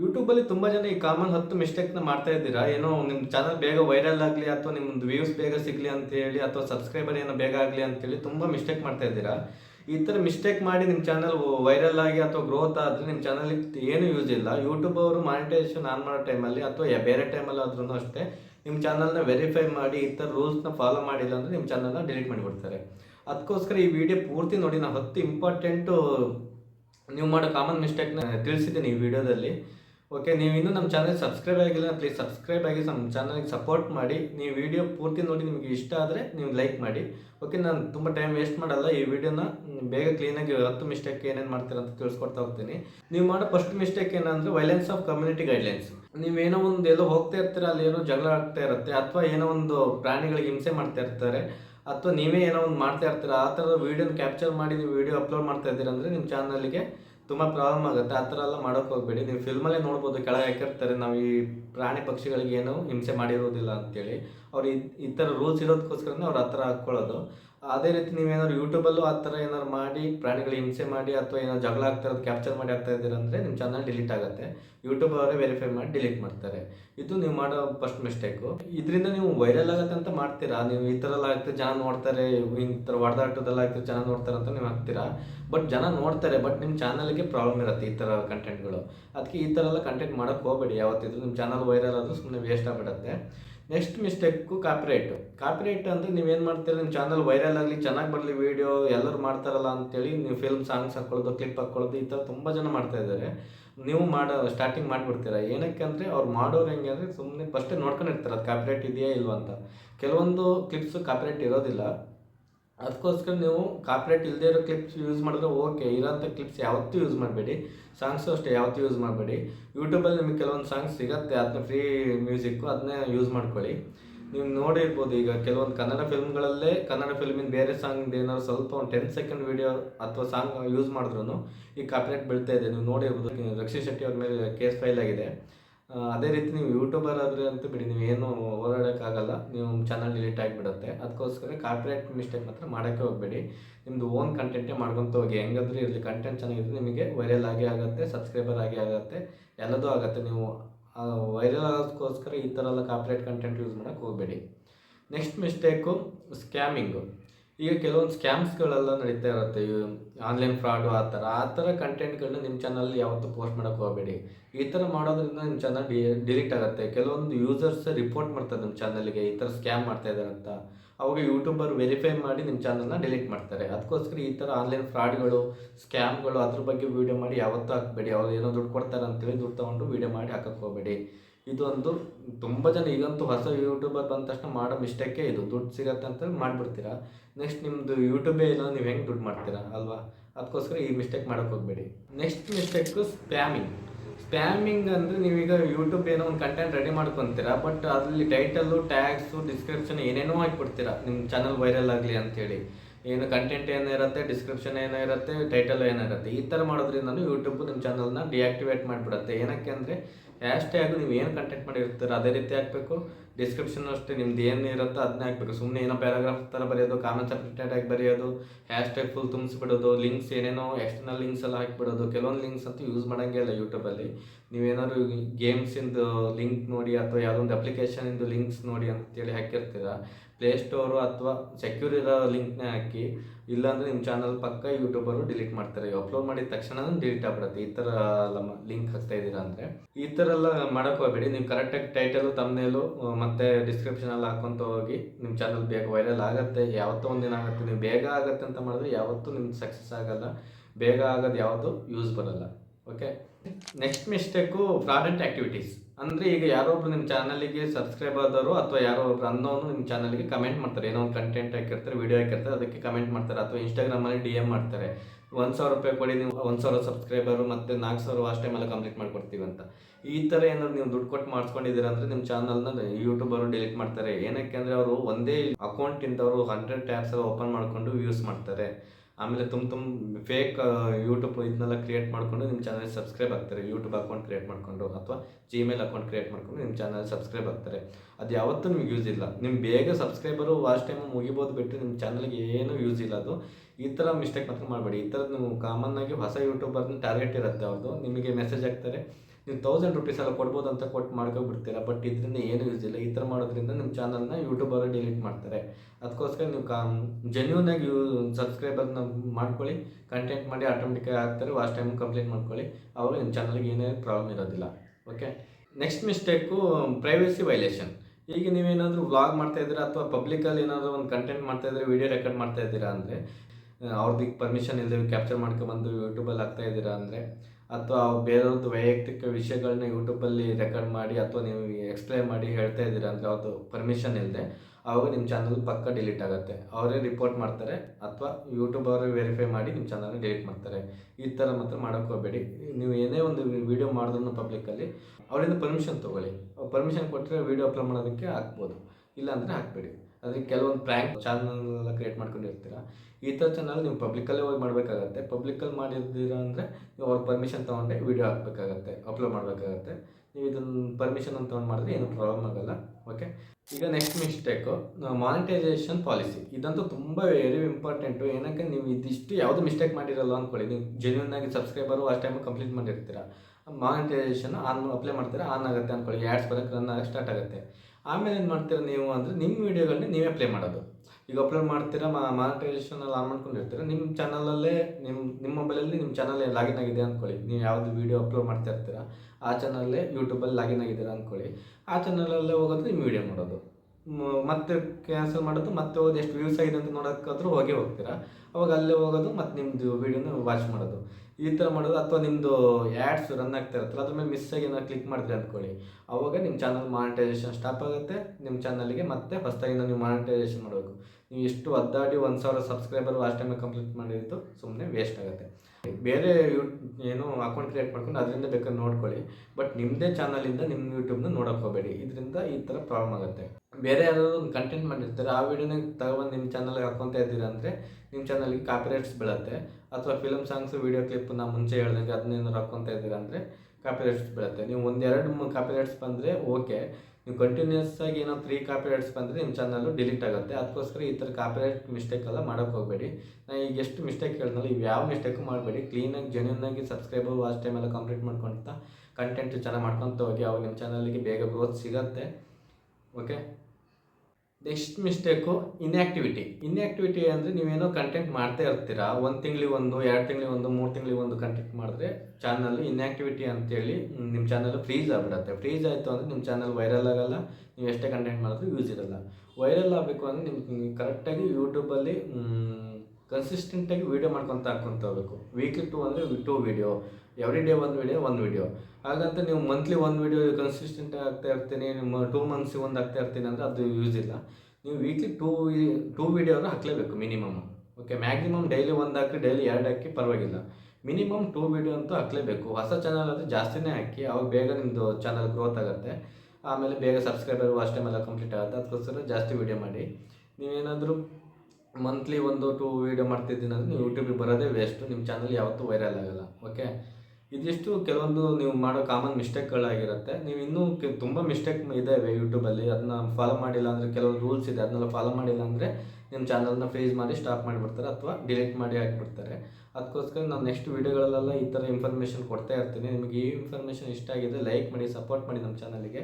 ಯೂಟ್ಯೂಬಲ್ಲಿ ತುಂಬ ಜನ ಈ ಕಾಮನ್ ಹತ್ತು ಮಿಸ್ಟೇಕ್ನ ಮಾಡ್ತಾ ಇದ್ದೀರಾ? ಏನೋ ನಿಮ್ಮ ಚಾನಲ್ ಬೇಗ ವೈರಲ್ ಆಗಲಿ ಅಥವಾ ನಿಮ್ಮದು ವ್ಯೂಸ್ ಬೇಗ ಸಿಗಲಿ ಅಂತೇಳಿ ಅಥವಾ ಸಬ್ಸ್ಕ್ರೈಬರ್ ಏನೋ ಬೇಗ ಆಗಲಿ ಅಂತೇಳಿ ತುಂಬ ಮಿಸ್ಟೇಕ್ ಮಾಡ್ತಾ ಇದ್ದೀರಾ? ಈ ಥರ ಮಿಸ್ಟೇಕ್ ಮಾಡಿ ನಿಮ್ಮ ಚಾನಲ್ ವೈರಲ್ ಆಗಿ ಅಥವಾ ಗ್ರೋತ್ ಆದರೆ ನಿಮ್ಮ ಚಾನಲಿಗೆ ಏನು ಯೂಸ್ ಇಲ್ಲ. ಯೂಟ್ಯೂಬ್ ಅವರು ಮಾನಿಟೈಸೇಷನ್ ಆನ್ ಮಾಡೋ ಟೈಮಲ್ಲಿ ಅಥವಾ ಬೇರೆ ಟೈಮಲ್ಲಿ ಆದ್ರೂ ಅಷ್ಟೇ ನಿಮ್ಮ ಚಾನಲ್ನ ವೆರಿಫೈ ಮಾಡಿ ಈ ಥರ ರೂಲ್ಸ್ನ ಫಾಲೋ ಮಾಡಿಲ್ಲ ಅಂದರೆ ನಿಮ್ಮ ಚಾನಲ್ನ ಡಿಲೀಟ್ ಮಾಡಿಬಿಡ್ತಾರೆ. ಅದಕ್ಕೋಸ್ಕರ ಈ ವಿಡಿಯೋ ಪೂರ್ತಿ ನೋಡಿ. ನಾನು ಹತ್ತು ಇಂಪಾರ್ಟೆಂಟು ನೀವು ಮಾಡೋ ಕಾಮನ್ ಮಿಸ್ಟೇಕ್ನ ತಿಳಿಸಿದ್ದೀನಿ ಈ ವಿಡಿಯೋದಲ್ಲಿ ಓಕೆ ನೀವು ಇನ್ನೂ ನಮ್ಮ ಚಾನಲ್ ಸಬ್ಸ್ಕ್ರೈಬ್ ಆಗಿಲ್ಲ ಪ್ಲೀಸ್ ಸಬ್ಸ್ಕ್ರೈಬ್ ಆಗಿ ನಮ್ಮ ಚಾನಲ್ಗೆ ಸಪೋರ್ಟ್ ಮಾಡಿ. ನೀವು ವಿಡಿಯೋ ಪೂರ್ತಿ ನೋಡಿ ನಿಮಗೆ ಇಷ್ಟ ಆದರೆ ನೀವು ಲೈಕ್ ಮಾಡಿ. ಓಕೆ ನಾನು ತುಂಬ ಟೈಮ್ ವೇಸ್ಟ್ ಮಾಡಲ್ಲ. ಈ ವಿಡಿಯೋನ ಬೇಗ ಕ್ಲೀನಾಗಿ ಹತ್ತು ಮಿಸ್ಟೇಕ್ ಏನೇನು ಮಾಡ್ತೀರಾ ಅಂತ ತಿಳಿಸ್ಕೊಡ್ತಾ ಹೋಗ್ತೀನಿ. ನೀವು ಮಾಡೋ ಫಸ್ಟ್ ಮಿಸ್ಟೇಕ್ ಏನಂದ್ರೆ ವೈಲೆನ್ಸ್ ಆಫ್ ಕಮ್ಯುನಿಟಿ ಗೈಡ್ಲೈನ್ಸ್ ನೀವೇನೋ ಒಂದು ಎಲ್ಲೋ ಹೋಗ್ತಾ ಇರ್ತೀರ, ಅಲ್ಲಿ ಏನೋ ಜಗಳ ಆಗ್ತಾ ಇರುತ್ತೆ, ಅಥವಾ ಏನೋ ಒಂದು ಪ್ರಾಣಿಗಳಿಗೆ ಹಿಂಸೆ ಮಾಡ್ತಾ ಇರ್ತಾರೆ, ಅಥವಾ ನೀವೇ ಏನೋ ಒಂದು ಮಾಡ್ತಾ ಇರ್ತೀರ, ಆ ಥರದ ವೀಡಿಯೋನ ಕ್ಯಾಪ್ಚರ್ ಮಾಡಿ ನೀವು ವೀಡಿಯೋ ಅಪ್ಲೋಡ್ ಮಾಡ್ತಾ ಇದ್ದೀರ ಅಂದರೆ ನಿಮ್ಮ ಚಾನಲ್ಗೆ ತುಂಬ ಪ್ರಾಬ್ಲಮ್ ಆಗುತ್ತೆ. ಆ ಥರ ಎಲ್ಲ ಮಾಡೋಕೆ ಹೋಗಬೇಡಿ. ನೀವು ಫಿಲ್ಮಲ್ಲೇ ನೋಡ್ಬೋದು. ಕೆಳಗೆ ಹಾಕಿರ್ತಾರೆ. ನಾವು ಈ ಪ್ರಾಣಿ ಪಕ್ಷಿಗಳಿಗೆ ಏನು ಹಿಂಸೆ ಮಾಡಿರೋದಿಲ್ಲ ಅಂತೇಳಿ. ಅವ್ರು ಈ ರೂಲ್ಸ್ ಇರೋದಕ್ಕೋಸ್ಕರನೇ ಅವ್ರು ಆ ಥರ ಹಾಕ್ಕೊಳ್ಳೋದು. ಅದೇ ರೀತಿ ನೀವೇನಾದ್ರು ಯೂಟ್ಯೂಬಲ್ಲೂ ಆ ಥರ ಏನಾದ್ರು ಮಾಡಿ, ಪ್ರಾಣಿಗಳು ಹಿಂಸೆ ಮಾಡಿ ಅಥವಾ ಏನೋ ಜಗಳ ಆಗ್ತಾ ಇರೋದು ಕ್ಯಾಪ್ಚರ್ ಮಾಡಿ ಆಗ್ತಾ ಇದ್ದೀರ ಅಂದರೆ ನಿಮ್ಮ ಚಾನಲ್ ಡಿಲೀಟ್ ಆಗುತ್ತೆ. ಯೂಟ್ಯೂಬ್ ಅವರೇ ವೆರಿಫೈ ಮಾಡಿ ಡಿಲೀಟ್ ಮಾಡ್ತಾರೆ. ಇದು ನೀವು ಮಾಡೋ ಫಸ್ಟ್ ಮಿಸ್ಟೇಕು ಇದರಿಂದ ನೀವು ವೈರಲ್ ಆಗುತ್ತೆ ಅಂತ ಮಾಡ್ತೀರಾ? ನೀವು ಈ ಥರ ಎಲ್ಲ ಜನ ನೋಡ್ತಾರೆ ಈ ಥರ ಹೊಡೆದಾಟದೆಲ್ಲ ಆಗ್ತದೆ, ಜನ ನೋಡ್ತಾರೆ ಅಂತ ನೀವು ಹಾಕ್ತೀರಾ? ಬಟ್ ಜನ ನೋಡ್ತಾರೆ ಬಟ್ ನಿಮ್ಮ ಚಾನಲ್ಗೆ ಪ್ರಾಬ್ಲಮ್ ಇರುತ್ತೆ ಈ ಥರ ಕಂಟೆಂಟ್ಗಳು ಅದಕ್ಕೆ ಈ ಥರ ಎಲ್ಲ ಕಂಟೆಂಟ್ ಮಾಡೋಕ್ಕೆ ಹೋಗಬೇಡಿ. ಯಾವತ್ತಿದ್ರು ನಿಮ್ಮ ಚಾನಲ್ ವೈರಲ್ ಆದರೂ ಸುಮ್ಮನೆ ವೇಸ್ಟ್ ಆಗಿಬಿಡುತ್ತೆ. ನೆಕ್ಸ್ಟ್ ಮಿಸ್ಟೇಕು ಕಾಪಿರೈಟು ಕಾಪಿರೈಟ್ ಅಂದರೆ ನೀವೇನು ಮಾಡ್ತೀರ? ನಿಮ್ಮ ಚಾನಲ್ ವೈರಲ್ ಆಗಲಿ, ಚೆನ್ನಾಗಿ ಬರಲಿ ವೀಡಿಯೋ ಎಲ್ಲರೂ ಮಾಡ್ತಾರಲ್ಲ ಅಂತೇಳಿ ನೀವು ಫಿಲ್ಮ್ ಸಾಂಗ್ಸ್ ಹಾಕ್ಕೊಳ್ಳೋದು ಕ್ಲಿಪ್ ಹಾಕ್ಕೊಳ್ಳೋದು ಈ ಥರ ತುಂಬ ಜನ ಮಾಡ್ತಾ ಇದ್ದಾರೆ. ನೀವು ಮಾಡೋ ಸ್ಟಾರ್ಟಿಂಗ್ ಮಾಡಿಬಿಡ್ತೀರ? ಏನಕ್ಕೆ ಅಂದರೆ ಅವ್ರು ಮಾಡೋರು ಹೆಂಗೆ ಅಂದರೆ ಸುಮ್ಮನೆ ಫಸ್ಟೇ ನೋಡ್ಕೊಂಡಿರ್ತಾರೆ, ಅದು ಕಾಪಿರೈಟ್ ಇದೆಯಾ ಇಲ್ವಾ ಅಂತ. ಕೆಲವೊಂದು ಕ್ಲಿಪ್ಸು ಕಾಪಿರೈಟ್ ಇರೋದಿಲ್ಲ. ಅದಕ್ಕೋಸ್ಕರ ನೀವು ಕಾಪ್ರೇಟ್ ಇಲ್ಲದೆ ಇರೋ ಕ್ಲಿಪ್ಸ್ ಯೂಸ್ ಮಾಡಿದ್ರೆ ಓಕೆ ಇರೋಂಥ ಕ್ಲಿಪ್ಸ್ ಯಾವತ್ತೂ ಯೂಸ್ ಮಾಡಬೇಡಿ. ಸಾಂಗ್ಸು ಅಷ್ಟೇ ಯಾವತ್ತೂ ಯೂಸ್ ಮಾಡಬೇಡಿ. ಯೂಟ್ಯೂಬಲ್ಲಿ ನಿಮಗೆ ಕೆಲವೊಂದು ಸಾಂಗ್ಸ್ ಸಿಗುತ್ತೆ ಅದನ್ನ ಫ್ರೀ ಮ್ಯೂಸಿಕ್ಕು ಅದನ್ನೇ ಯೂಸ್ ಮಾಡ್ಕೊಳ್ಳಿ. ನೀವು ನೋಡಿರ್ಬೋದು ಈಗ ಕೆಲವೊಂದು ಕನ್ನಡ ಫಿಲ್ಮ್ಗಳಲ್ಲೇ ಕನ್ನಡ ಫಿಲ್ಮಿನ ಬೇರೆ ಸಾಂಗ್ ಏನಾದ್ರು ಸ್ವಲ್ಪ ಒಂದು ಟೆನ್ ಸೆಕೆಂಡ್ ವಿಡಿಯೋ ಅಥವಾ ಸಾಂಗ್ ಯೂಸ್ ಮಾಡಿದ್ರು ಈ ಕಾಪ್ರೇಟ್ ಬೀಳ್ತಾ ಇದೆ. ನೀವು ನೋಡಿರ್ಬೋದು, ರಕ್ಷಿತ್ ಶೆಟ್ಟಿ ಅವ್ರ ಮೇಲೆ ಕೇಸ್ ಫೈಲ್ ಆಗಿದೆ. ಅದೇ ರೀತಿ ನೀವು ಯೂಟ್ಯೂಬರ್ ಆದರೆ ಅಂತೂ ಬಿಡಿ, ನೀವು ಏನು ಓಡಾಡೋಕ್ಕಾಗಲ್ಲ ನೀವು ಚಾನಲ್ ಡಿಲೀಟ್ ಆಗಿಬಿಡುತ್ತೆ. ಅದಕ್ಕೋಸ್ಕರ ಕಾರ್ಪೊರೇಟ್ ಮಿಸ್ಟೇಕ್ ಮಾತ್ರ ಮಾಡೋಕ್ಕೆ ಹೋಗಬೇಡಿ. ನಿಮ್ಮದು ಓನ್ ಕಂಟೆಂಟೇ ಮಾಡ್ಕೊತ ಹೋಗಿ, ಹೆಂಗಾದ್ರೂ ಇರಲಿ ಕಂಟೆಂಟ್ ಚೆನ್ನಾಗಿದ್ರೆ ನಿಮಗೆ ವೈರಲ್ ಆಗಿ ಆಗುತ್ತೆ ಸಬ್ಸ್ಕ್ರೈಬರ್ ಆಗಿ ಆಗುತ್ತೆ, ಎಲ್ಲದೂ ಆಗುತ್ತೆ. ನೀವು ವೈರಲ್ ಆಗೋದಕ್ಕೋಸ್ಕರ ಈ ಥರ ಎಲ್ಲ ಕಾರ್ಪೊರೇಟ್ ಕಂಟೆಂಟ್ ಯೂಸ್ ಮಾಡೋಕ್ಕೆ ಹೋಗಬೇಡಿ. ನೆಕ್ಸ್ಟ್ ಮಿಸ್ಟೇಕು ಸ್ಕ್ಯಾಮಿಂಗು ಈಗ ಕೆಲವೊಂದು ಸ್ಕ್ಯಾಮ್ಸ್ಗಳೆಲ್ಲ ನಡೀತಾ ಇರುತ್ತೆ. ಆನ್ಲೈನ್ ಫ್ರಾಡು ಆ ಥರ. ಆ ಥರ ಕಂಟೆಂಟ್ಗಳನ್ನ ನಿಮ್ಮ ಚಾನಲ್ಲಿ ಯಾವತ್ತೂ ಪೋಸ್ಟ್ ಮಾಡೋಕ್ಕೆ ಹೋಗಬೇಡಿ. ಈ ಥರ ಮಾಡೋದ್ರಿಂದ ನಿಮ್ಮ ಚಾನಲ್ ಡಿ ಡಿಲೀಟ್ ಆಗುತ್ತೆ. ಕೆಲವೊಂದು ಯೂಸರ್ಸ್ ರಿಪೋರ್ಟ್ ಮಾಡ್ತಾರೆ ನಿಮ್ಮ ಚಾನಲ್ಗೆ ಈ ಥರ ಸ್ಕ್ಯಾಮ್ ಮಾಡ್ತಾ ಇದ್ದಾರೆ ಅಂತ. ಅವಾಗ ಯೂಟ್ಯೂಬರ್ ವೆರಿಫೈ ಮಾಡಿ ನಿಮ್ಮ ಚಾನಲ್ನ ಡಿಲೀಟ್ ಮಾಡ್ತಾರೆ. ಅದಕ್ಕೋಸ್ಕರ ಈ ಥರ ಆನ್ಲೈನ್ ಫ್ರಾಡ್ಗಳು ಸ್ಕ್ಯಾಮ್ಗಳು ಅದ್ರ ಬಗ್ಗೆ ವೀಡಿಯೋ ಮಾಡಿ ಯಾವತ್ತೂ ಹಾಕಬೇಡಿ. ಅವ್ರು ಏನೋ ದುಡ್ಡು ಕೊಡ್ತಾರೆ ಅಂತೇಳಿ ದುಡ್ಡು ತೊಗೊಂಡು ವೀಡಿಯೋ ಮಾಡಿ ಹಾಕಕ್ಕೆ ಹೋಗಬೇಡಿ. ಇದು ಒಂದು ತುಂಬ ಜನ ಈಗಂತೂ ಹೊಸ ಯೂಟ್ಯೂಬರ್ ಬಂದ ತಕ್ಷಣ ಮಾಡೋ ಮಿಸ್ಟೇಕೇ ಇದು. ದುಡ್ಡು ಸಿಗತ್ತೆ ಅಂತ ಮಾಡಿಬಿಡ್ತೀರಾ? ನೆಕ್ಸ್ಟ್ ನಿಮ್ಮದು ಯೂಟ್ಯೂಬೇ ಇಲ್ಲ ನೀವು ಹೆಂಗೆ ದುಡ್ಡು ಮಾಡ್ತೀರಾ? ಅಲ್ವಾ? ಅದಕ್ಕೋಸ್ಕರ ಈ ಮಿಸ್ಟೇಕ್ ಮಾಡೋಕ್ಕೆ ಹೋಗಬೇಡಿ. ನೆಕ್ಸ್ಟ್ ಮಿಸ್ಟೇಕು ಸ್ಪ್ಯಾಮಿಂಗ್ ಸ್ಪ್ಯಾಮಿಂಗ್ ಅಂದರೆ ನೀವೀಗ ಯೂಟ್ಯೂಬ್ ಏನೋ ಒಂದು ಕಂಟೆಂಟ್ ರೆಡಿ ಮಾಡ್ಕೊತೀರಾ ಬಟ್ ಅದರಲ್ಲಿ ಟೈಟಲ್ಲು ಟ್ಯಾಗ್ಸು ಡಿಸ್ಕ್ರಿಪ್ಷನ್ ಏನೇನೋ ಹಾಕಿಬಿಡ್ತೀರಾ. ನಿಮ್ಮ ಚಾನಲ್ ವೈರಲ್ ಆಗಲಿ ಅಂತೇಳಿ. ಏನು ಕಂಟೆಂಟ್ ಏನೋ ಇರುತ್ತೆ ಡಿಸ್ಕ್ರಿಪ್ಷನ್ ಏನೋ ಇರುತ್ತೆ ಟೈಟಲ್ ಏನೋ ಇರುತ್ತೆ, ಈ ಥರ ಮಾಡೋದ್ರಿಂದ ಯೂಟ್ಯೂಬ್ ನಿಮ್ಮ ಚಾನಲ್ನ ಡಿಆಕ್ಟಿವೇಟ್ ಮಾಡಿಬಿಡುತ್ತೆ. ಏನಕ್ಕೆ ಅಂದರೆ ಹ್ಯಾಶ್ ಟ್ಯಾಗು ನೀವು ಏನು ಕಂಟೆಂಟ್ ಮಾಡಿರ್ತೀರ, ಅದೇ ರೀತಿ ಹಾಕಬೇಕು ಡಿಸ್ಕ್ರಿಪ್ಷನ್ ಅಷ್ಟೇ, ನಿಮ್ದು ಏನು ಇರುತ್ತೋ ಅದನ್ನೇ ಹಾಕಬೇಕು ಸುಮ್ಮನೆ ಏನೋ ಪ್ಯಾರಾಗ್ರಾಫ್ ಥರ ಬರೆಯೋದು ಕಾಮನ್ ಸಪ್ರೇಟೆಡ್ ಆಗಿ ಬರೆಯೋದು ಹ್ಯಾಶ್ ಟ್ಯಾಗ್ ಫುಲ್ ತುಂಬಿಸ್ಬಿಡೋದು ಲಿಂಕ್ಸ್ ಏನೇನೋ ಎಕ್ಸ್ಟರ್ನಲ್ ಲಿಂಕ್ಸ್ ಎಲ್ಲ ಹಾಕಿಬಿಡೋದು. ಕೆಲವೊಂದು ಲಿಂಕ್ಸ್ ಅಂತೂ ಯೂಸ್ ಮಾಡೋಂಗೇ ಇಲ್ಲ ಯೂಟ್ಯೂಬಲ್ಲಿ ನೀವೇನಾದ್ರು ಗೇಮ್ಸಿಂದು ಲಿಂಕ್ ನೋಡಿ, ಅಥವಾ ಯಾವುದೊಂದು ಅಪ್ಲಿಕೇಶನಿಂದು ಲಿಂಕ್ಸ್ ನೋಡಿ ಅಂತೇಳಿ ಹಾಕಿರ್ತೀರ. ಪ್ಲೇಸ್ಟೋರು ಅಥವಾ ಸೆಕ್ಯೂರ್ ಇರೋ ಲಿಂಕ್ನೇ ಹಾಕಿ, ಇಲ್ಲಾಂದರೆ ನಿಮ್ಮ ಚಾನಲ್ ಪಕ್ಕ ಯೂಟ್ಯೂಬರು ಡಿಲೀಟ್ ಮಾಡ್ತಾರೆ. ಅಪ್ಲೋಡ್ ಮಾಡಿದ ತಕ್ಷಣ ಡಿಲೀಟ್ ಆಗ್ಬಿಡುತ್ತೆ. ಈ ಥರ ಲಿಂಕ್ ಹಾಕ್ತಾ ಇದ್ದೀರಾ ಅಂದರೆ. ಈ ಥರ ಎಲ್ಲ ಮಾಡೋಕ್ಕೆ ಹೋಗಬೇಡಿ. ನೀವು ಕರೆಕ್ಟಾಗಿ ಟೈಟಲು ತಮ್ಮನೇಲು ಮತ್ತು ಡಿಸ್ಕ್ರಿಪ್ಷನಲ್ಲಿ ಹಾಕ್ಕೊಂತ ಹೋಗಿ ನಿಮ್ಮ ಚಾನಲ್ ಬೇಗ ವೈರಲ್ ಆಗುತ್ತೆ. ಯಾವತ್ತೋ ಒಂದಿನ ಆಗುತ್ತೆ. ನೀವು ಬೇಗ ಆಗುತ್ತೆ ಅಂತ ಮಾಡಿದ್ರೆ ಯಾವತ್ತೂ ನಿಮ್ಗೆ ಸಕ್ಸಸ್ ಆಗಲ್ಲ. ಬೇಗ ಆಗೋದು ಯಾವುದು ಯೂಸ್ ಬರಲ್ಲ. Okay next mistake fraudulent activities ಅಂದರೆ ಈಗ ಯಾರೋ ಒಬ್ರು ನಿಮ್ಮ ಚಾನಲಿಗೆ ಸಬ್ಸ್ಕ್ರೈಬ್ ಆದವರು ಅಥವಾ ಯಾರೋ ಒಬ್ರು ಅನ್ನೋನು ನಿಮ್ಮ ಚಾನಲ್ಗೆ ಕಮೆಂಟ್ ಮಾಡ್ತಾರೆ. ಏನೋ ಒಂದು ಕಂಟೆಂಟ್ ಹಾಕಿರ್ತಾರೆ ವಿಡಿಯೋ ಹಾಕಿರ್ತಾರೆ, ಅದಕ್ಕೆ ಕಮೆಂಟ್ ಮಾಡ್ತಾರೆ ಅಥವಾ ಇನ್ಸ್ಟಾಗ್ರಾಮಲ್ಲಿ ಡಿ ಎಂ ಮಾಡ್ತಾರೆ. ಒಂದು ಸಾವಿರ ರೂಪಾಯಿ ಕೊಡಿ ನೀವು, ಒಂದು ಸಾವಿರ ಸಬ್ಸ್ಕ್ರೈಬರು ಮತ್ತು ನಾಲ್ಕು ಸಾವಿರ ವಾಚ್ ಟೈಮಲ್ಲಿ ಕಂಪ್ಲೀಟ್ ಮಾಡಿಕೊಡ್ತೀವಿ ಅಂತ. ಈ ಥರ ಏನಾದ್ರು ನೀವು ದುಡ್ಡು ಕೊಟ್ಟು ಮಾಡಿಸ್ಕೊಂಡಿದ್ದೀರ ಅಂದರೆ ನಿಮ್ಮ ಚಾನಲ್ನ ಯೂಟ್ಯೂಬರು ಡಿಲೀಟ್ ಮಾಡ್ತಾರೆ. ಏನಕ್ಕೆ ಅಂದರೆ ಅವರು ಒಂದೇ ಅಕೌಂಟಿಂದ ಅವರು ಹಂಡ್ರೆಡ್ ಟ್ಯಾಬ್ಸ್ ಓಪನ್ ಮಾಡಿಕೊಂಡು ವ್ಯೂಸ್ ಮಾಡ್ತಾರೆ. ಆಮೇಲೆ ತುಂಬ ತುಂಬ ಫೇಕ್ ಯೂಟ್ಯೂಬ್ ಇದನ್ನೆಲ್ಲ ಕ್ರಿಯೇಟ್ ಮಾಡಿಕೊಂಡು ನಿಮ್ಮ ಚಾನಲ್ ಸಬ್ಸ್ಕ್ರೈಬ್ ಆಗ್ತಾರೆ. ಯೂಟ್ಯೂಬ್ ಅಕೌಂಟ್ ಕ್ರಿಯೇಟ್ ಮಾಡಿಕೊಂಡು ಅಥವಾ ಜಿಮೇಲ್ ಅಕೌಂಟ್ ಕ್ರಿಯೇಟ್ ಮಾಡಿಕೊಂಡು ನಿಮ್ಮ ಚಾನಲ್ ಸಬ್ಸ್ಕ್ರೈಬ್ ಆಗ್ತಾರೆ. ಅದು ಯಾವತ್ತೂ ನಿಮ್ಗೆ ಯೂಸ್ ಇಲ್ಲ. ನಿಮ್ಗೆ ಬೇಗ ಸಬ್ಸ್ಕ್ರೈಬರು ವಾಚ್ ಟೈಮ್ ಮುಗಿಬೋದು ಬಿಟ್ಟು ನಿಮ್ಮ ಚಾನಲ್ಗೆ ಏನೂ ಯೂಸ್ ಇಲ್ಲ ಅದು. ಈ ಥರ ಮಿಸ್ಟೇಕ್ ಮಾತ್ರ ಮಾಡಬೇಡಿ. ಈ ಥರ ನೀವು ಕಾಮನ್ನಾಗಿ ಹೊಸ ಯೂಟ್ಯೂಬರ್ನ ಟಾರ್ಗೆಟ್ ಇರುತ್ತೆ ಅವ್ರದ್ದು ನಿಮಗೆ ಮೆಸೇಜ್ ಹಾಕ್ತಾರೆ. ನೀವು ತೌಸಂಡ್ ರುಪೀಸ್ ಎಲ್ಲ ಕೊಡ್ಬೋದು ಅಂತ ಕೊಟ್ಟು ಮಾಡ್ಕೊಬಿಡ್ತೀರಾ ಬಟ್ ಇದರಿಂದ ಏನೂ ಯೂಸ್ ಇಲ್ಲ. ಈ ಥರ ಮಾಡೋದ್ರಿಂದ ನಿಮ್ಮ ಚಾನಲ್ನ ಅವರು ಡಿಲೀಟ್ ಮಾಡ್ತಾರೆ. ಅದಕ್ಕೋಸ್ಕರ ನೀವು ಕಾ ಜೆನ್ಯೂನ್ ಆಗಿ ಯೂ ಸಬ್ಸ್ಕ್ರೈಬರ್ನ ಮಾಡ್ಕೊಳ್ಳಿ ಕಂಟೆಂಟ್ ಮಾಡಿ ಆಟೋಮೆಟಿಕ್ಕಾಗಿ ಆಗ್ತಾರೆ ವಾಚ್ ಟೈಮ್ ಕಂಪ್ಲೀಟ್ ಮಾಡ್ಕೊಳ್ಳಿ. ಅವಾಗ ನಿಮ್ಮ ಚಾನಲ್ಗೆ ಏನೇ ಪ್ರಾಬ್ಲಮ್ ಇರೋದಿಲ್ಲ. Okay next mistake privacy violation ಈಗ ನೀವೇನಾದರೂ ವ್ಲಾಗ್ ಮಾಡ್ತಾ ಇದ್ದೀರಾ ಅಥವಾ ಪಬ್ಲಿಕಲ್ಲಿ ಏನಾದರೂ ಒಂದು ಕಂಟೆಂಟ್ ಮಾಡ್ತಾ ಇದ್ದೀರಾ ವಿಡಿಯೋ ರೆಕಾರ್ಡ್ ಮಾಡ್ತಾ ಇದ್ದೀರಾ ಅಂದರೆ ಅವ್ರದ್ದು ಪರ್ಮಿಷನ್ ಇಲ್ಲದೆ ಕ್ಯಾಪ್ಚರ್ ಮಾಡ್ಕೊಂಬಂದು ಯೂಟ್ಯೂಬಲ್ಲಿ ಹಾಕ್ತಾ ಇದ್ದೀರಾ ಅಂದರೆ ಅಥವಾ ಬೇರೆಯವ್ರದ್ದು ವೈಯಕ್ತಿಕ ವಿಷಯಗಳನ್ನ ಯೂಟ್ಯೂಬಲ್ಲಿ ರೆಕಾರ್ಡ್ ಮಾಡಿ ಅಥವಾ ನೀವು ಎಕ್ಸ್ಪ್ಲೈನ್ ಮಾಡಿ ಹೇಳ್ತಾ ಇದ್ದೀರಾ ಅಂದರೆ ಅವ್ರದ್ದು ಪರ್ಮಿಷನ್ ಇಲ್ಲದೆ ಆವಾಗ ನಿಮ್ಮ ಚಾನಲ್ ಪಕ್ಕ ಡಿಲೀಟ್ ಆಗುತ್ತೆ. ಅವರೇ ರಿಪೋರ್ಟ್ ಮಾಡ್ತಾರೆ ಅಥವಾ ಯೂಟ್ಯೂಬ್ ಅವರೇ ವೆರಿಫೈ ಮಾಡಿ ನಿಮ್ಮ ಚಾನಲ್ನ ಡಿಲೀಟ್ ಮಾಡ್ತಾರೆ. ಈ ಥರ ಮಾತ್ರ ಮಾಡೋಕ್ಕೆ ಹೋಗಬೇಡಿ. ನೀವು ಏನೇ ಒಂದು ವಿಡಿಯೋ ಮಾಡಿದ್ರು ಪಬ್ಲಿಕ್ಕಲ್ಲಿ ಅವರಿಂದ ಪರ್ಮಿಷನ್ ತೊಗೊಳ್ಳಿ. ಪರ್ಮಿಷನ್ ಕೊಟ್ಟರೆ ವೀಡಿಯೋ ಅಪ್ಲೋಡ್ ಮಾಡೋದಕ್ಕೆ ಹಾಕ್ಬೋದು. ಇಲ್ಲಾಂದರೆ ಹಾಕ್ಬೇಡಿ. ಅದಕ್ಕೆ ಕೆಲವೊಂದು ಪ್ರ್ಯಾಂಕ್ ಚಾನಲ್ ಎಲ್ಲ ಕ್ರಿಯೇಟ್ ಮಾಡ್ಕೊಂಡಿರ್ತೀರ, ಈ ಥರ ಚಾನಲ್ ನೀವು ಪಬ್ಲಿಕಲ್ಲೇ ಹೋಗಿ ಮಾಡಬೇಕಾಗತ್ತೆ. ಪಬ್ಲಿಕಲ್ಲಿ ಮಾಡಿದ್ದೀರಾ ಅಂದರೆ ನೀವು ಅವ್ರ ಪರ್ಮಿಷನ್ ತೊಗೊಂಡೆ ವಿಡಿಯೋ ಹಾಕಬೇಕಾಗತ್ತೆ ಅಪ್ಲೋಡ್ ಮಾಡಬೇಕಾಗತ್ತೆ. ನೀವು ಇದನ್ನು ಪರ್ಮಿಷನ್ ಅಂತ ತೊಗೊಂಡು ಮಾಡಿದ್ರೆ ಏನು ಪ್ರಾಬ್ಲಮ್ ಆಗಲ್ಲ ಓಕೆ ಈಗ ನೆಕ್ಸ್ಟ್ ಮಿಸ್ಟೇಕು ಮಾನಿಟೈಸೇಷನ್ ಪಾಲಿಸಿ ಇದಂತೂ ತುಂಬ ವೆರಿ ಇಂಪಾರ್ಟೆಂಟು ಏನಕ್ಕೆ ನೀವು ಇದಿಷ್ಟು ಯಾವುದು ಮಿಸ್ಟೇಕ್ ಮಾಡಿರಲ್ಲ ಅಂದ್ಕೊಳ್ಳಿ ನೀವು ಜೆನ್ಯೂನ್ ಆಗಿ ಸಬ್ಸ್ಕ್ರೈಬರು ಅಷ್ಟು ಟೈಮ್ ಕಂಪ್ಲೀಟ್ ಮಾಡಿರ್ತೀರ. ಮಾನಿಟೈಸೇಷನ್ ಆನ್ ಅಪ್ಲೈ ಮಾಡ್ತೀರಾ, ಆನ್ ಆಗುತ್ತೆ ಅಂದ್ಕೊಳ್ಳಿ ಆ್ಯಡ್ಸ್ ಬರೋಕ್ಕೆ ರನ್ ಆಗೋಕ್ಕೆ ಸ್ಟಾರ್ಟ್ ಆಗುತ್ತೆ. ಆಮೇಲೆ ಏನು ಮಾಡ್ತೀರಾ ನೀವು ಅಂದರೆ ನಿಮ್ಮ ವೀಡಿಯೋಗಳನ್ನ ನೀವೇ ಪ್ಲೇ ಮಾಡೋದು. ಈಗ ಅಪ್ಲೋಡ್ ಮಾಡ್ತೀರಾ ಮಾನಿಟೈಸೇಷನಲ್ಲಿ ಆನ್ ಮಾಡ್ಕೊಂಡಿರ್ತೀರ ನಿಮ್ಮ ಚಾನಲಲ್ಲೇ ನಿಮ್ಮ ನಿಮ್ಮ ಮೊಬೈಲಲ್ಲಿ ನಿಮ್ಮ ಚಾನಲ್ ಲಾಗಿನ್ ಆಗಿದೆ ಅಂದ್ಕೊಳ್ಳಿ ನೀವು ಯಾವುದು ವೀಡಿಯೋ ಅಪ್ಲೋಡ್ ಮಾಡ್ತಾ ಇರ್ತೀರಾ, ಆ ಚಾನಲ್ಲೇ ಯೂಟ್ಯೂಬಲ್ಲಿ ಲಾಗಿನ್ ಆಗಿದ್ದೀರಾ ಅಂದ್ಕೊಳ್ಳಿ ಆ ಚಾನಲಲ್ಲೇ ಹೋಗೋದು ನಿಮ್ಮ ವೀಡಿಯೋ ಮಾಡೋದು. ಮತ್ತೆ ಕ್ಯಾನ್ಸಲ್ ಮಾಡೋದು, ಮತ್ತೆ ಹೋಗೋದು ಎಷ್ಟು ವ್ಯೂಸ್ ಆಗಿದೆ ಅಂತ ನೋಡೋಕ್ಕಾದ್ರೂ ಹೋಗೇ ಹೋಗ್ತೀರಾ. ಅವಾಗ ಅಲ್ಲೇ ಹೋಗೋದು, ಮತ್ತು ನಿಮ್ಮದು ವೀಡಿಯೋನ ವಾಚ್ ಮಾಡೋದು. ಈ ಥರ ಮಾಡೋದು ಅಥವಾ ನಿಮ್ಮದು ಆ್ಯಡ್ಸ್ ರನ್ ಆಗ್ತಾ ಇರುತ್ತಲ್ಲ, ಅದ್ರ ಮೇಲೆ ಮಿಸ್ಸಾಗಿ ಏನೋ ಕ್ಲಿಕ್ ಮಾಡಿದ್ರೆ ಅಂದ್ಕೊಳ್ಳಿ ಅವಾಗ ನಿಮ್ಮ ಚಾನಲ್ ಮಾನಿಟೈಸೇಷನ್ ಸ್ಟಾಪ್ ಆಗುತ್ತೆ ನಿಮ್ಮ ಚಾನಲ್ಗೆ ಮತ್ತೆ ಹೊಸದಾಗಿ ನೀವು ಮಾನಿಟೈಸೇಷನ್ ಮಾಡಬೇಕು. ನೀವು ಎಷ್ಟು ಒದ್ದಾಡಿ ಒಂದು ಸಾವಿರ ಸಬ್ಸ್ಕ್ರೈಬರ್ ಲಾಸ್ಟ್ ಟೈಮ್ ಕಂಪ್ಲೀಟ್ ಮಾಡಿದ್ದು ಸುಮ್ಮನೆ ವೇಸ್ಟ್ ಆಗುತ್ತೆ. ಬೇರೆ ಯೂ ಏನು ಅಕೌಂಟ್ ಕ್ರಿಯೇಟ್ ಮಾಡ್ಕೊಂಡು ಅದರಿಂದ ಬೇಕಾದ್ರೆ ನೋಡ್ಕೊಳ್ಳಿ. ಬಟ್ ನಿಮ್ಮದೇ ಚಾನಲಿಂದ ನಿಮ್ಮ ಯೂಟ್ಯೂಬ್ನ ನೋಡೋಕೆ ಹೋಗಬೇಡಿ. ಇದರಿಂದ ಈ ಥರ ಪ್ರಾಬ್ಲಮ್ ಆಗುತ್ತೆ. ಬೇರೆ ಯಾರಾದರೂ ಒಂದು ಕಂಟೆಂಟ್ ಮಾಡಿರ್ತಾರೆ, ಆ ವಿಡಿಯೋನ ತಗೊಂಡು ನಿಮ್ಮ ಚಾನಲ್ಗೆ ಹಾಕ್ಕೊತಾ ಇದ್ದೀರಾ ಅಂದರೆ ನಿಮ್ಮ ಚಾನಲ್ಗೆ ಕಾಪಿರೈಟ್ಸ್ ಬೀಳುತ್ತೆ. ಅಥವಾ ಫಿಲಮ್ ಸಾಂಗ್ಸು ವೀಡಿಯೋ ಕ್ಲಿಪ್ ನಾ ಮುಂಚೆ ಹೇಳ್ದಂಗೆ ಅದನ್ನೇನು ಹಾಕ್ಕೊತಾ ಇದ್ದೀರ ಅಂದರೆ ಕಾಪಿರೈಟ್ಸ್ ಬೀಳುತ್ತೆ. ನೀವು ಒಂದೆರಡು ಕಾಪಿರೈಟ್ಸ್ ಬಂದರೆ ಓಕೆ ನೀವು ಕಂಟಿನ್ಯೂಸ್ ಆಗಿ ಏನೋ ತ್ರೀ ಕಾಪಿರೈಟ್ಸ್ ಬಂದರೆ ನಿಮ್ಮ ಚಾನಲ್ಲು ಡಿಲೀಟ್ ಆಗುತ್ತೆ. ಅದಕ್ಕೋಸ್ಕರ ಈ ಥರ ಕಾಪಿರೈಟ್ ಮಿಸ್ಟೇಕ್ ಎಲ್ಲ ಮಾಡೋಕ್ಕೆ ಹೋಗಬೇಡಿ. ನಾನು ಈಗ ಎಷ್ಟು ಮಿಸ್ಟೇಕ್ ಹೇಳಿದ್ನಲ್ಲ, ಇವು ಯಾವ ಮಿಸ್ಟೇಕು ಮಾಡಬೇಡಿ. ಕ್ಲೀನಾಗಿ ಜೆನ್ಯೂನ್ ಆಗಿ ಸಬ್ಸ್ಕ್ರೈಬರ್ ವಾಚ್ ಟೈಮ್ ಎಲ್ಲ ಕಂಪ್ಲೀಟ್ ಮಾಡ್ಕೊಳ್ತಾ ಕಂಟೆಂಟ್ ಚೆನ್ನಾಗಿ ಮಾಡ್ಕೊತ ಹೋಗಿ, ಅವಾಗ ನಿಮ್ಮ ಚಾನಲ್ಗೆ ಬೇಗ ಗ್ರೋತ್ ಸಿಗತ್ತೆ. Okay next mistake inactivity inactivity ಅಂದರೆ ನೀವೇನೋ ಕಂಟೆಂಟ್ ಮಾಡ್ತಾ ಇರ್ತೀರಾ, ಒಂದು ತಿಂಗಳಿಗೆ ಒಂದು, ಎರಡು ತಿಂಗಳಿಗೆ ಒಂದು, ಮೂರು ತಿಂಗಳಿಗೆ ಒಂದು ಕಂಟೆಂಟ್ ಮಾಡಿದ್ರೆ ಚಾನಲ್ ಇನ್ಆಕ್ಟಿವಿಟಿ ಅಂತೇಳಿ ನಿಮ್ಮ ಚಾನಲ್ ಫ್ರೀಸ್ ಆಗಿಬಿಡುತ್ತೆ. ಫ್ರೀಸ್ ಆಯಿತು ಅಂದರೆ ನಿಮ್ಮ ಚಾನಲ್ ವೈರಲ್ ಆಗಲ್ಲ, ನೀವು ಎಷ್ಟೇ ಕಂಟೆಂಟ್ ಮಾಡಿದ್ರೂ ಯೂಸ್ ಇರಲ್ಲ. ವೈರಲ್ ಆಗಬೇಕು ಅಂದರೆ ನಿಮ್ಗೆ ಕರೆಕ್ಟಾಗಿ ಯೂಟ್ಯೂಬಲ್ಲಿ ಕನ್ಸಿಸ್ಟೆಂಟಾಗಿ ವೀಡಿಯೋ ಮಾಡ್ಕೊತ ಹಾಕ್ಕೊಂತ ಹೋಗಬೇಕು ವೀಕ್ಲಿ ಟು ಅಂದರೆ ಟೂ ವೀಡಿಯೋ ಎವ್ರಿ ಡೇ ಒಂದು ವೀಡಿಯೋ ಒಂದು ವೀಡಿಯೋ ಹಾಗಂತ ನೀವು ಮಂತ್ಲಿ ಒಂದು ವೀಡಿಯೋ ಕನ್ಸಿಸ್ಟೆಂಟ್ ಆಗ್ತಾ ಇರ್ತೀನಿ, ನಿಮ್ಮ ಟೂ ಮಂತ್ಸಿಗೆ ಒಂದು ಆಗ್ತಾ ಇರ್ತೀನಿ ಅಂದರೆ ಅದು ಯೂಸ್ ಇಲ್ಲ. ನೀವು ವೀಕ್ಲಿ ಟೂ ಟೂ ವೀಡಿಯೋನ ಹಾಕಲೇಬೇಕು ಮಿನಿಮಮ್ ಓಕೆ ಮ್ಯಾಕ್ಸಿಮಮ್ ಡೈಲಿ ಒಂದು ಹಾಕಿ ಡೈಲಿ ಎರಡು ಹಾಕಿ ಪರವಾಗಿಲ್ಲ. ಮಿನಿಮಮ್ ಟೂ ವೀಡಿಯೋ ಅಂತೂ ಹಾಕಲೇಬೇಕು. ಹೊಸ ಚಾನಲ್ ಆದರೆ ಜಾಸ್ತಿನೇ ಹಾಕಿ, ಅವಾಗ ಬೇಗ ನಿಮ್ಮದು ಚಾನಲ್ ಗ್ರೋತ್ ಆಗುತ್ತೆ. ಆಮೇಲೆ ಬೇಗ ಸಬ್ಸ್ಕ್ರೈಬರ್ ಅಷ್ಟೇ ಎಲ್ಲ ಕಂಪ್ಲೀಟ್ ಆಗುತ್ತೆ. ಅದಕ್ಕೋಸ್ಕರ ಜಾಸ್ತಿ ವೀಡಿಯೋ ಮಾಡಿ. ನೀವೇನಾದರೂ ಮಂತ್ಲಿ ಒಂದು ಟೂ ವೀಡಿಯೋ ಮಾಡ್ತಿದ್ದೀನಿ ಅಂದರೆ ನೀವು ಯೂಟ್ಯೂಬಿಗೆ ಬರೋದೇ ವೇಸ್ಟು ನಿಮ್ಮ ಚಾನಲ್ ಯಾವತ್ತೂ ವೈರಲ್ ಆಗೋಲ್ಲ. ಓಕೆ ಇದಿಷ್ಟು ಕೆಲವೊಂದು ನೀವು ಮಾಡೋ ಕಾಮನ್ ಮಿಸ್ಟೇಕ್ಗಳಾಗಿರುತ್ತೆ ನೀವು ಇನ್ನೂ ತುಂಬ ಮಿಸ್ಟೇಕ್ ಇದ್ದಾವೆ ಯೂಟ್ಯೂಬಲ್ಲಿ ಅದನ್ನ ಫಾಲೋ ಮಾಡಿಲ್ಲ ಅಂದರೆ ಕೆಲವೊಂದು ರೂಲ್ಸ್ ಇದೆ. ಅದನ್ನೆಲ್ಲ ಫಾಲೋ ಮಾಡಿಲ್ಲ ಅಂದರೆ ನಿಮ್ಮ ಚಾನಲ್ನ ಫ್ರೀಸ್ ಮಾಡಿ ಸ್ಟಾಪ್ ಮಾಡಿಬಿಡ್ತಾರೆ ಅಥವಾ ಡಿಲೀಟ್ ಮಾಡಿ ಹಾಕಿಬಿಡ್ತಾರೆ. ಅದಕ್ಕೋಸ್ಕರ ನಾನು ನೆಕ್ಸ್ಟ್ ವೀಡಿಯೋಗಳಲ್ಲೆಲ್ಲ ಈ ಥರ ಇನ್ಫಾರ್ಮೇಷನ್ ಕೊಡ್ತಾ ಇರ್ತೀನಿ. ನಿಮಗೆ ಈ ಇನ್ಫಾರ್ಮೇಷನ್ ಇಷ್ಟ ಆಗಿದೆ ಲೈಕ್ ಮಾಡಿ ಸಪೋರ್ಟ್ ಮಾಡಿ ನಮ್ಮ ಚಾನಲ್ಗೆ